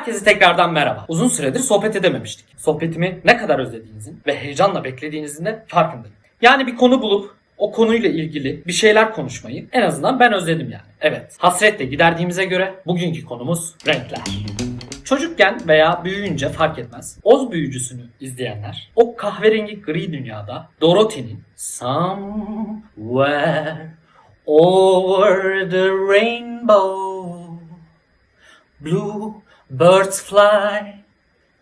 Herkese tekrardan merhaba. Uzun süredir sohbet edememiştik. Sohbetimi ne kadar özlediğinizin ve heyecanla beklediğinizin de farkındayım. Yani bir konu bulup o konuyla ilgili bir şeyler konuşmayı en azından ben özledim yani. Evet, hasretle giderdiğimize göre bugünkü konumuz renkler. Çocukken veya büyüyünce fark etmez. Oz büyücüsünü izleyenler o kahverengi gri dünyada Dorothy'nin Somewhere over the rainbow Blue birds fly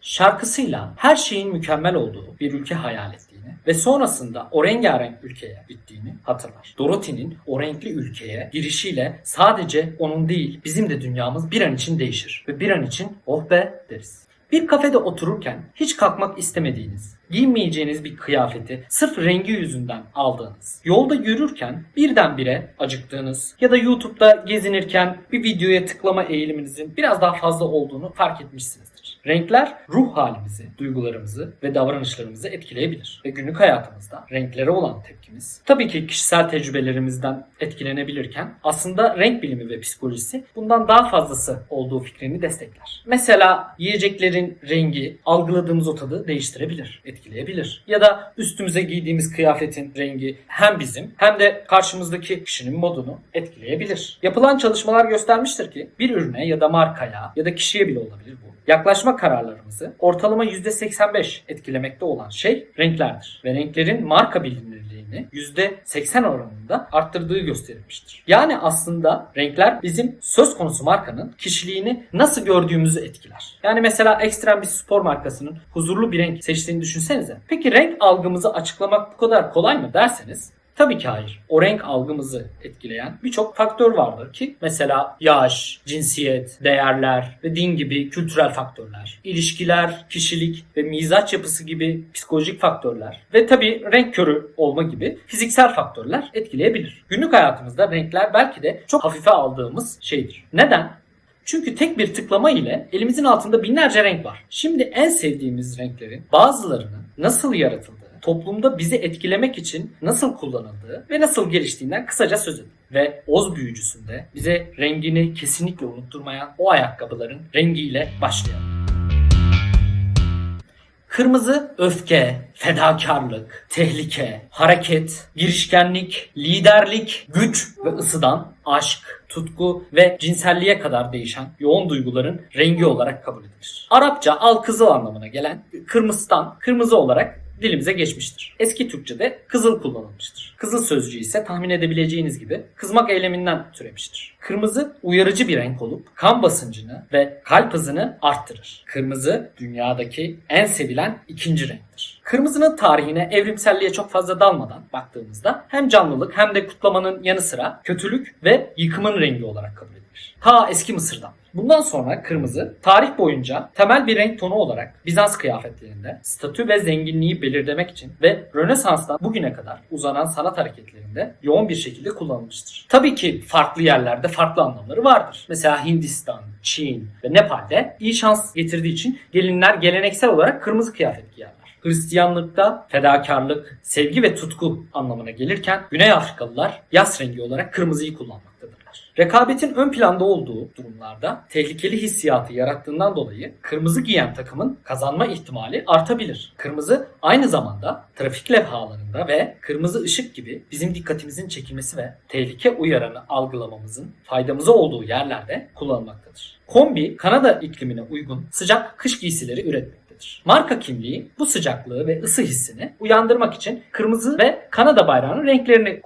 şarkısıyla her şeyin mükemmel olduğu bir ülke hayal ettiğini ve sonrasında o rengarenk ülkeye gittiğini hatırlar. Dorothy'nin o renkli ülkeye girişiyle sadece onun değil bizim de dünyamız bir an için değişir ve bir an için oh be deriz. Bir kafede otururken hiç kalkmak istemediğiniz, giymeyeceğiniz bir kıyafeti sırf rengi yüzünden aldığınız, yolda yürürken birdenbire acıktığınız ya da YouTube'da gezinirken bir videoya tıklama eğiliminizin biraz daha fazla olduğunu fark etmişsinizdir. Renkler ruh halimizi, duygularımızı ve davranışlarımızı etkileyebilir. Ve günlük hayatımızda renklere olan tepkimiz tabii ki kişisel tecrübelerimizden etkilenebilirken aslında renk bilimi ve psikolojisi bundan daha fazlası olduğu fikrini destekler. Mesela yiyeceklerin rengi algıladığımız o tadı değiştirebilir, etkileyebilir. Ya da üstümüze giydiğimiz kıyafetin rengi hem bizim hem de karşımızdaki kişinin modunu etkileyebilir. Yapılan çalışmalar göstermiştir ki bir ürüne ya da markaya ya da kişiye bile olabilir bu. Yaklaşma kararlarımızı ortalama %85 etkilemekte olan şey renklerdir. Ve renklerin marka bilinirliğini %80 oranında arttırdığı gösterilmiştir. Yani aslında renkler bizim söz konusu markanın kişiliğini nasıl gördüğümüzü etkiler. Yani mesela ekstrem bir spor markasının huzurlu bir renk seçtiğini düşünsenize. Peki renk algımızı açıklamak bu kadar kolay mı derseniz Tabii ki hayır. O renk algımızı etkileyen birçok faktör vardır ki mesela yaş, cinsiyet, değerler ve din gibi kültürel faktörler, ilişkiler, kişilik ve mizaç yapısı gibi psikolojik faktörler ve tabii renk körü olma gibi fiziksel faktörler etkileyebilir. Günlük hayatımızda renkler belki de çok hafife aldığımız şeydir. Neden? Çünkü tek bir tıklama ile elimizin altında binlerce renk var. Şimdi en sevdiğimiz renklerin bazılarının nasıl yaratıldığı, toplumda bizi etkilemek için nasıl kullanıldığı ve nasıl geliştiğinden kısaca söz edelim. Ve Oz büyücüsünde bize rengini kesinlikle unutturmayan o ayakkabıların rengiyle başlayalım. Kırmızı öfke, fedakarlık, tehlike, hareket, girişkenlik, liderlik, güç ve ısıdan aşk, tutku ve cinselliğe kadar değişen yoğun duyguların rengi olarak kabul edilir. Arapça al kızıl anlamına gelen kırmızıdan kırmızı olarak dilimize geçmiştir. Eski Türkçe'de kızıl kullanılmıştır. Kızıl sözcüğü ise tahmin edebileceğiniz gibi kızmak eyleminden türemiştir. Kırmızı uyarıcı bir renk olup kan basıncını ve kalp hızını arttırır. Kırmızı dünyadaki en sevilen ikinci renktir. Kırmızının tarihine evrimselliğe çok fazla dalmadan baktığımızda hem canlılık hem de kutlamanın yanı sıra kötülük ve yıkımın rengi olarak kabul edilir. Ta eski Mısır'dan. Bundan sonra kırmızı tarih boyunca temel bir renk tonu olarak Bizans kıyafetlerinde statü ve zenginliği belirlemek için ve Rönesans'tan bugüne kadar uzanan sanat hareketlerinde yoğun bir şekilde kullanılmıştır. Tabii ki farklı yerlerde farklı anlamları vardır. Mesela Hindistan, Çin ve Nepal'de iyi şans getirdiği için gelinler geleneksel olarak kırmızı kıyafet giyerler. Hristiyanlıkta fedakarlık, sevgi ve tutku anlamına gelirken Güney Afrikalılar yas rengi olarak kırmızıyı kullanmaktadırlar. Rekabetin ön planda olduğu durumlarda tehlikeli hissiyatı yarattığından dolayı kırmızı giyen takımın kazanma ihtimali artabilir. Kırmızı aynı zamanda trafik levhalarında ve kırmızı ışık gibi bizim dikkatimizin çekilmesi ve tehlike uyaranı algılamamızın faydamıza olduğu yerlerde kullanılmaktadır. Kombi Kanada iklimine uygun sıcak kış giysileri demektedir. Marka kimliği bu sıcaklığı ve ısı hissini uyandırmak için kırmızı ve Kanada bayrağının renklerini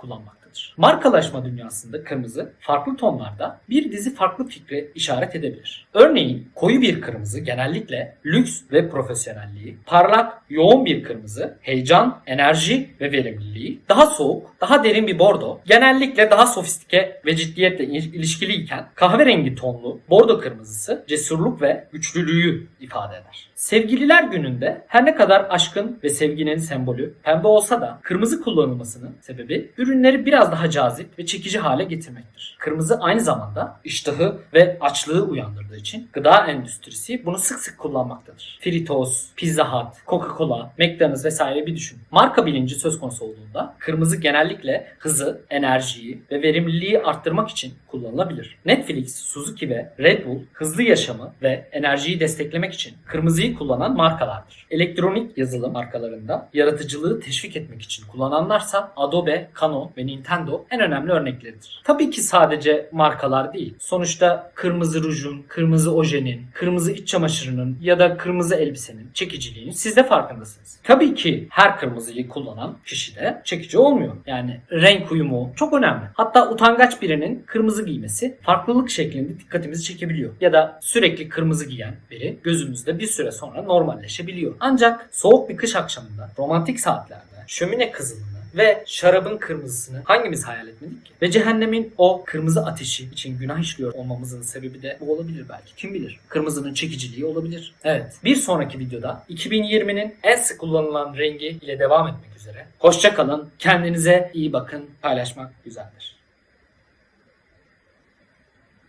kullanmaktadır. Markalaşma dünyasında kırmızı farklı tonlarda bir dizi farklı fikre işaret edebilir. Örneğin koyu bir kırmızı genellikle lüks ve profesyonelliği, parlak, yoğun bir kırmızı, heyecan, enerji ve verimliliği, daha soğuk, daha derin bir bordo, genellikle daha sofistike ve ciddiyetle il- ilişkiliyken kahverengi tonlu bordo kırmızısı cesurluk ve güçlülüğü ifade eder. Sevgililer gününde her ne kadar aşkın ve sevginin sembolü pembe olsa da kırmızı kullanılmasının sebebi ürünleri biraz biraz daha cazip ve çekici hale getirmektir. Kırmızı aynı zamanda iştahı ve açlığı uyandırdığı için gıda endüstrisi bunu sık sık kullanmaktadır. Fritos, Pizza Hut, Coca-Cola, McDonald's vesaire bir düşün. Marka bilinci söz konusu olduğunda kırmızı genellikle hızı, enerjiyi ve verimliliği arttırmak için kullanılabilir. Netflix, Suzuki ve Red Bull hızlı yaşamı ve enerjiyi desteklemek için kırmızıyı kullanan markalardır. Elektronik yazılım markalarında yaratıcılığı teşvik etmek için kullananlarsa Adobe, Canon ve Nintendo en önemli örnekleridir. Tabii ki sadece markalar değil. Sonuçta kırmızı rujun, kırmızı ojenin, kırmızı iç çamaşırının ya da kırmızı elbisenin çekiciliğini siz de farkındasınız. Tabii ki her kırmızıyı kullanan kişi de çekici olmuyor. Yani renk uyumu çok önemli. Hatta utangaç birinin kırmızı giymesi farklılık şeklinde dikkatimizi çekebiliyor. Ya da sürekli kırmızı giyen biri gözümüzde bir süre sonra normalleşebiliyor. Ancak soğuk bir kış akşamında, romantik saatlerde, şömine kızılını ve şarabın kırmızısını hangimiz hayal etmedik ki? Ve cehennemin o kırmızı ateşi için günah işliyor olmamızın sebebi de bu olabilir belki. Kim bilir? Kırmızının çekiciliği olabilir. Evet. Bir sonraki videoda 2020'nin en sık kullanılan rengi ile devam etmek üzere. Hoşça kalın. Kendinize iyi bakın. Paylaşmak güzeldir.